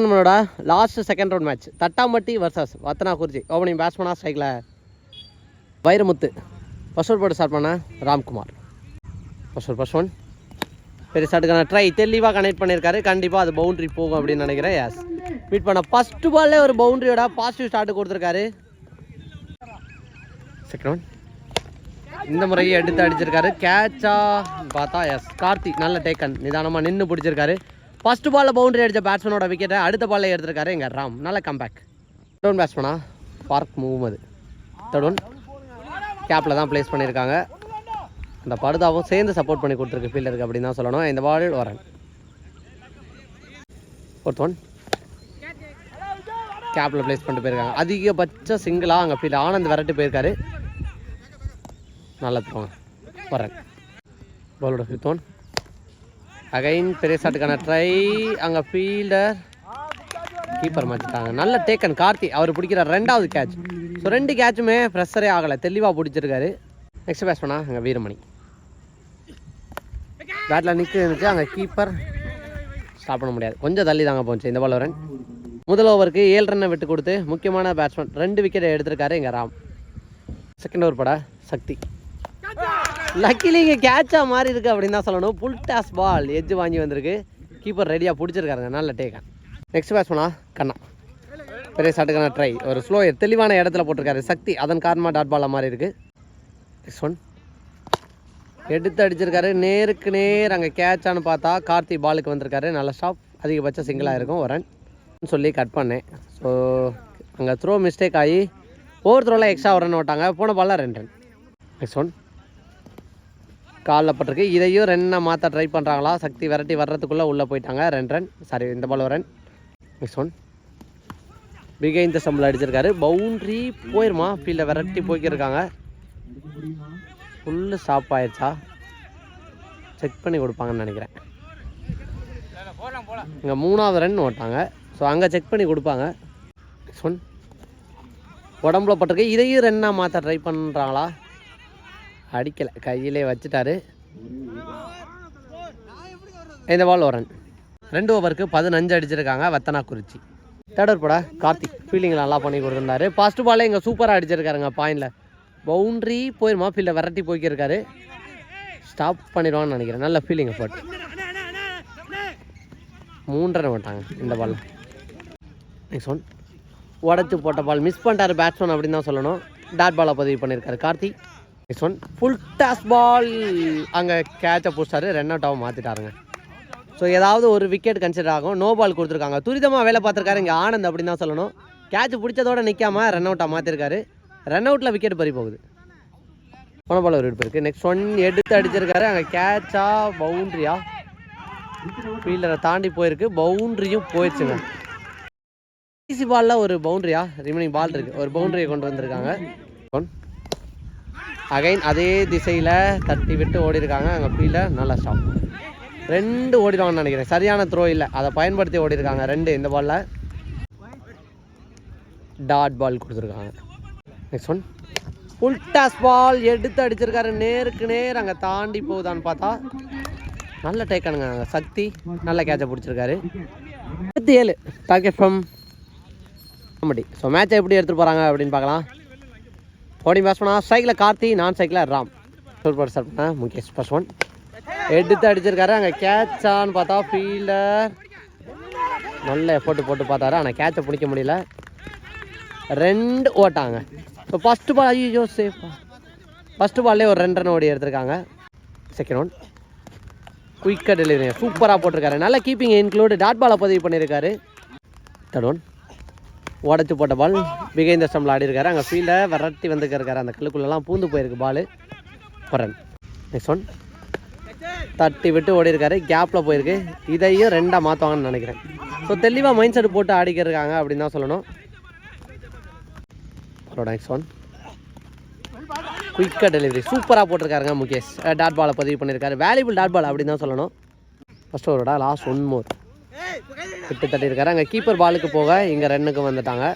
நம்மளோட last second round match Thattampatti versus Vathana Kurichi opening பேட்ஸ்மேனாக ஸ்ட்ரைக்கில் Vairamuthu. First போட்டு start பண்ண ராம்குமார். ஃபர்ஸ்ட் ஃபர்ஸ்ட் ஒன் பெரிய ஸ்டார்ட்டுக்கான ட்ரை தெளிவாக கனெக்ட் பண்ணியிருக்காரு கண்டிப்பாக அது பவுண்டரி போகும் அப்படின்னு நினைக்கிறேன். எஸ் மீட் பண்ண ஃபஸ்ட்டு பால்லே ஒரு பவுண்டரியோட பாசிட்டிவ் ஸ்டார்ட் கொடுத்துருக்காரு. செகண்ட் ஒன் இந்த முறையை எடுத்து அடிச்சிருக்காரு. கேட்சா பார்த்தா எஸ் கார்த்திக் நல்ல டேக்கன் நிதானமாக நின்று பிடிச்சிருக்காரு. ஃபர்ஸ்ட் பாலில் பவுண்டரி அடித்த பேட்ஸ்மேனோட விக்கெட்டை அடுத்த பாலில் எடுத்திருக்காரு எங்கள் ராம். நல்ல கம்பேக் தேர்ட் ஒன் பேட்ஸ்மேனா பார்க் முகமது தேர்ட் ஒன் கேப்பில் தான் ப்ளேஸ் பண்ணியிருக்காங்க அந்த படுதாவும் சேர்ந்து சப்போர்ட் பண்ணி கொடுத்துருக்கு ஃபீல்டருக்கு அப்படின்னு தான் சொல்லணும். இந்த பால் வரன். ஃபோர்த் ஒன் கேப்பில் ப்ளேஸ் பண்ணிட்டு போயிருக்காங்க. அதிகபட்ச சிங்கிளாக அங்கே ஃபீல்ட் ஆனந்த் விரட்டு போயிருக்காரு. நல்லா போங்க. வரேன். பாலோட ஃபிஃப்த் ஒன் அகைன் பெரிய ஷாட்டுக்கான ட்ரை அங்கே ஃபீல்டர் கீப்பர் மாற்றிட்டாங்க நல்ல டேக்கன் கார்த்தி அவர் பிடிக்கிற ரெண்டாவது கேட்ச் ஸோ ரெண்டு கேட்சுமே ப்ரெஷரே ஆகலை. தெளிவாக பிடிச்சிருக்காரு. நெக்ஸ்ட் பேட்ச் பண்ணா அங்கே வீரமணி. பேட்டில் நிற்க இருந்துச்சு அங்கே கீப்பர் ஸ்டாப் பண்ண முடியாது. கொஞ்சம் தள்ளி தாங்க போச்சு இந்த பால் ரன் முதல் ஓவருக்கு ஏழு ரன்னை விட்டு கொடுத்து முக்கியமான பேட்ஸ்மேன் ரெண்டு விக்கெட்டை எடுத்திருக்காரு எங்கள் ராம். செகண்ட் ஓவர் பட சக்தி. லக்கிலி இங்கே கேட்சாக மாறி இருக்கு அப்படின்னு தான் சொல்லணும். புல் டாஸ் பால் எஜ்ஜு வாங்கி வந்திருக்கு. கீப்பர் ரெடியாக பிடிச்சிருக்காருங்க. நல்ல டேக்கன் நெக்ஸ்ட் பேட்ஸ்மேனா கண்ணா. பெரிய ஷாட்டுக்கான ட்ரை ஒரு ஸ்லோ தெளிவான இடத்துல போட்டிருக்காரு. சக்தி அதன் காரணமாக டாட் பாலாக மாதிரி இருக்கு. நெக்ஸ்ட் ஒன் எடுத்து அடிச்சிருக்காரு. நேருக்கு நேர் அங்கே கேட்சான்னு பார்த்தா கார்த்தி பாலுக்கு வந்திருக்காரு. நல்ல ஸ்டாப் அதிகபட்சம் சிங்கிளாக இருக்கும். ஒரு ரன் சொல்லி கட் பண்ணேன். ஸோ அங்கே த்ரோ மிஸ்டேக் ஆகி ஒவ்வொரு த்ரோவில் எக்ஸ்ட்ரா ஒரு ரன் ஓட்டாங்க. போன பால்லாம் ரெண்டு ரன் நெக்ஸ்ட் ஒன் காலில் பட்டிருக்கு. இதையும் ரெண்டை மாற்ற ட்ரை பண்ணுறாங்களா சக்தி விரட்டி வர்றதுக்குள்ளே உள்ளே போயிட்டாங்க. ரெண்டு ரன் சாரி இந்த ball run next one behind சம்பளம் அடிச்சிருக்காரு. பவுண்ட்ரி போயிருமா? ஃபீல்டை விரட்டி போய்க்கிருக்காங்க. ஃபுல்லு ஸ்டாப் ஆயிடுச்சா? செக் பண்ணி கொடுப்பாங்கன்னு நினைக்கிறேன். இங்கே மூணாவது ரன் ஓட்டாங்க. ஸோ அங்கே செக் பண்ணி கொடுப்பாங்க. நெக்ஸ்ட் ஒன் உடம்புல பட்டிருக்கு. இதையும் ரெண்டாக மாற்ற ட்ரை பண்ணுறாங்களா அடிக்கலை. கையிலே வச்சுட்டாரு. இந்த பால் ஒரு ரெண்டு ஓவருக்கு பதினஞ்சு அடிச்சிருக்காங்க வத்தனா குறிச்சி தேர்ட் போட கார்த்திக். ஃபீல்டிங் நல்லா பண்ணி கொடுத்துருந்தாரு. ஃபர்ஸ்ட் பாலே இங்கே சூப்பராக அடிச்சிருக்காருங்க பாயிண்டில் பவுண்ட்ரி போயிருமா? ஃபீல்டை விரட்டி போய்க்கிருக்காரு. ஸ்டாப் பண்ணிடுவான்னு நினைக்கிறேன். நல்ல ஃபீலிங் போட்டு. மூன்றரை மாட்டாங்க இந்த பால் நெக்ஸ்ட் ஒன் உடச்சி போட்ட பால் மிஸ் பண்ணிட்டாரு பேட்ஸ்மேன் அப்படின்னு தான் சொல்லணும். டாட் பாலை பதிவு பண்ணியிருக்காரு Karthik. Next one full toss ball அங்கே கேட்சை பிடிச்சாரு ரன் அவுட்டாக மாற்றிட்டாருங்க ஸோ ஏதாவது ஒரு விக்கெட் கன்சிடர் ஆகும். நோ பால் கொடுத்துருக்காங்க. துரிதமாக வேலை பார்த்துருக்காரு இங்கே ஆனந்த் அப்படின்னு தான் சொல்லணும். கேட்ச் பிடிச்சதோட நிற்காம ரன் அவுட்டாக மாற்றிருக்காரு ரன் அவுட்டில் விக்கெட் பறி போகுது. போன பால் ஒரு விடுப்பு இருக்குது நெக்ஸ்ட் ஒன் எடுத்து அடிச்சிருக்காரு. அங்கே கேட்சா பவுண்ட்ரியா ஃபீல்டரை தாண்டி போயிருக்கு. பவுண்ட்ரியும் போயிடுச்சுங்க. ஈஸி பாலில் ஒரு பவுண்ட்ரியா ரிமைனிங் பால் இருக்குது ஒரு பவுண்டரியை கொண்டு வந்திருக்காங்க. ஒன் அகைன் அதே திசையில் தட்டி விட்டு ஓடி இருக்காங்க அங்கே ஃபீல்டர் நல்லா ஸ்டாப் ரெண்டு ஓடிடுவாங்கன்னு நினைக்கிறேன். சரியான த்ரோ இல்லை. அதை பயன்படுத்தி ஓடி இருக்காங்க ரெண்டு இந்த பாலில் டாட் பால் கொடுத்துருக்காங்க. நெக்ஸ்ட் ஒன் உல்டாஸ் பால் எடுத்து அடிச்சிருக்காரு. நேருக்கு நேர் அங்கே தாண்டி போகுதான்னு பார்த்தா நல்ல டேக்கனுங்க அங்கே சக்தி நல்ல கேட்சை பிடிச்சிருக்காரு. இருபத்தி ஏழு. டார்கெட் ஃப்ரம் காமெடி ஸோ மேட்சை எப்படி எடுத்துகிட்டு போகிறாங்க அப்படின்னு பார்க்கலாம். ஓடிங் பேஸ் சைக்கிளில் கார்த்தி நான் சைக்கிளில் ராம். Super sir. பண்ண முகேஷ் ஃபர்ஸ்ட் ஒன் எடுத்து அடிச்சிருக்காரு. அங்கே கேட்சான்னு பார்த்தா ஃபீல்டர் நல்ல எஃபோர்ட் போட்டு பார்த்தாரு. ஆனால் கேட்சை பிடிக்க முடியல. ரெண்டு ஓட்டாங்க. இப்போ ஃபஸ்ட்டு பால் ஐயோ சேஃபா ஃபஸ்ட்டு பால்லே ஒரு ரெண்டு ரன் ஓடி எடுத்திருக்காங்க. செகண்ட் ஒன் குயிக்காக டெலிவரி சூப்பராக போட்டிருக்காரு. நல்ல கீப்பிங் இன்க்ளூடு டாட் பாலை பதிவு பண்ணியிருக்காரு. தேர்ட் ஒன் உடச்சி போட்ட பால் பிகைந்த ஸ்டம்பில் ஆடி இருக்காரு அங்கே ஃபீல்டை விரட்டி வந்துருக்காரு அந்த கல்லுக்குள்ளெல்லாம் பூந்து போயிருக்கு பால் குரன் நெக்ஸ்ட் ஒன் தட்டி விட்டு ஓடி இருக்காரு கேப்பில் போயிருக்கு. இதையும் ரெண்டாக மாற்றுவாங்கன்னு நினைக்கிறேன். ஸோ தெளிவாக மைண்ட் செட் போட்டு ஆடிக்கிருக்காங்க அப்படின்னு தான் சொல்லணும். நெக்ஸ்ட் ஒன் குயிக்காக டெலிவரி சூப்பராக போட்டிருக்காருங்க முகேஷ். டாட் பாலை பதிவு பண்ணியிருக்காரு. வேல்யூபிள் டாட் பால் அப்படின்னு தான் சொல்லணும். ஃபஸ்ட் ஓவரோட லாஸ்ட் ஒன் மோர் விட்டு தட்டியிருக்காரு அங்கே கீப்பர் பாலுக்கு போக இங்கே ரன்னுக்கு வந்துட்டாங்க.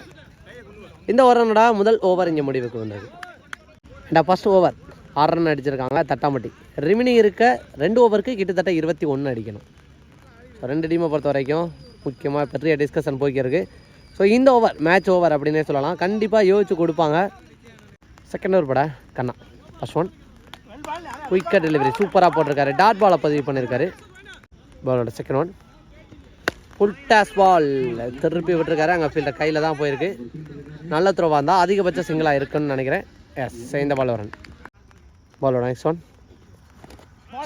இந்த ஓரனோட முதல் ஓவர் இங்கே முடிவுக்கு வந்தது. இந்த ஃபஸ்ட் ஓவர் ஆறு ரன் அடிச்சிருக்காங்க தட்டாம்பட்டி. ரிமினி இருக்க ரெண்டு ஓவருக்கு கிட்டத்தட்ட இருபத்தி ஒன்று அடிக்கணும். ஸோ ரெண்டு டீமை பொறுத்த வரைக்கும் முக்கியமாக பெரிய டிஸ்கஷன் போய்க்கிருக்கு. ஸோ இந்த ஓவர் மேட்ச் ஓவர் அப்படின்னே சொல்லலாம். கண்டிப்பாக யோசிச்சு கொடுப்பாங்க. செகண்ட் ஓவர் பட கண்ணா. ஃபஸ்ட் ஒன் குயிக்காக டெலிவரி சூப்பராக போட்டிருக்காரு. டாட் பாலை பதிவு பண்ணியிருக்காரு பாலோட second one full toss ball திருப்பி விட்டுருக்காரு. அங்கே ஃபீல்டர் கையில் தான் போயிருக்கு. நல்ல த்ரோவாக இருந்தால் அதிகபட்ச சிங்கிளாக இருக்குன்னு நினைக்கிறேன். எஸ் இந்த பால் வரன் பாலோட நெக்ஸ்ட் ஒன்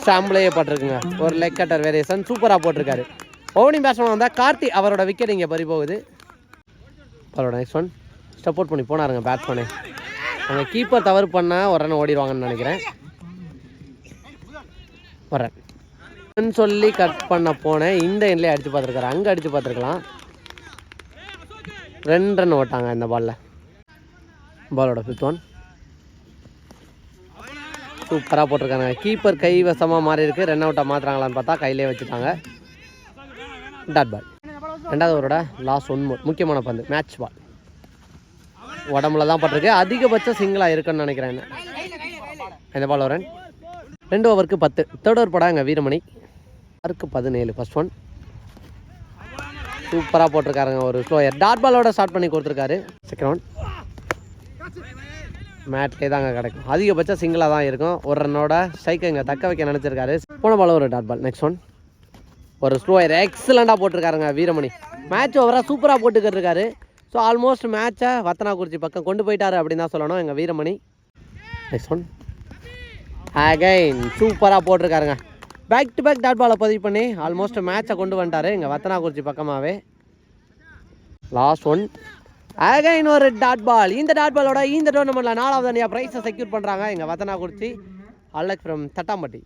சாம்பிளே போட்டிருக்குங்க. ஒரு லெக் கட்டர் வேரியேஷன் சூப்பராக போட்டிருக்காரு. ஓவனிங் பேட்ஸ்மேன் வந்தால் கார்த்தி அவரோட விக்கெட் இங்கே பறி போகுது பாலோட நெக்ஸ்ட் ஒன் சப்போர்ட் பண்ணி போனாருங்க பேட்ஸ்மேனு அங்கே கீப்பர் தவறு பண்ணால் ஒரு ரன் ஓடிடுவாங்கன்னு நினைக்கிறேன். வரேன் சொல்லி கட் பண்ண போனேன் இந்த எண்ட்லேயே அடித்து பார்த்துருக்காரு. அங்கே அடித்து பார்த்துருக்கலாம். ரெண்டு ரன் ஓட்டாங்க இந்த பாலில் பாலோட ஃபிஃப்த் ஒன் சூப்பராக போட்டிருக்காங்க கீப்பர் கைவசமாக மாறி இருக்குது ரன் அவுட்டாக மாற்றுறாங்களான்னு பார்த்தா கையிலே வச்சுட்டாங்க. டாட் பால் ரெண்டாவது ஓவரோட லாஸ்ட் ஒன் மோர் முக்கியமான பந்து. மேட்ச் பால் உடம்புல தான் பட்டிருக்கு. அதிகபட்சம் சிங்கிளாக இருக்குன்னு நினைக்கிறேன். என்ன. இந்த பால் வரேன் ரெண்டு ஓவருக்கு பத்து. தேர்ட் ஓவர் படாங்க வீரமணி. மார்க் பதினேழு ஃபஸ்ட் ஒன் சூப்பராக போட்டிருக்காருங்க ஒரு ஸ்லோயர் டாட் பாலோட ஸ்டார்ட் பண்ணி கொடுத்துருக்காரு. செகண்ட் ஒன் மேட்லே தாங்க கிடைக்கும். அதிகபட்சம் சிங்கிளாக தான் இருக்கும். ஒரு ரன்னோட ஸ்ட்ரைக்கை இங்கே தக்க வைக்க நினச்சிருக்காரு. போன பால் ஒரு டாட் பால் நெக்ஸ்ட் ஒன் ஒரு ஸ்லோயர் எக்ஸலண்ட்டாக போட்டிருக்காருங்க வீரமணி. மேட்ச் ஓவராக சூப்பராக போட்டுக்கிட்டு இருக்காரு ஸோ ஆல்மோஸ்ட் மேட்சை வத்தனாக்குறிச்சி பக்கம் கொண்டு போயிட்டாரு அப்படின்னு தான் சொல்லணும். எங்கள் வீரமணி. நெக்ஸ்ட் ஒன் அகைன் சூப்பராக போட்டிருக்காருங்க. பேக் டு பேக் டாட் பாலை பதிவு பண்ணி ஆல்மோஸ்ட் மேட்சை கொண்டு வந்துட்டாரு. இங்கே வத்தனாக்குறிச்சி பக்கமாகவே லாஸ்ட் ஒன் அழகாக இன்னொரு டாட் பால் இந்த டாட் பாலோட இந்த டோர்னமெண்ட்டில் நாலாவது அணியாக ப்ரைஸை செக்யூர் பண்ணுறாங்க எங்கள் வத்தனாக்குறிச்சி அலக் ஃப்ரம் தட்டாம்பட்டி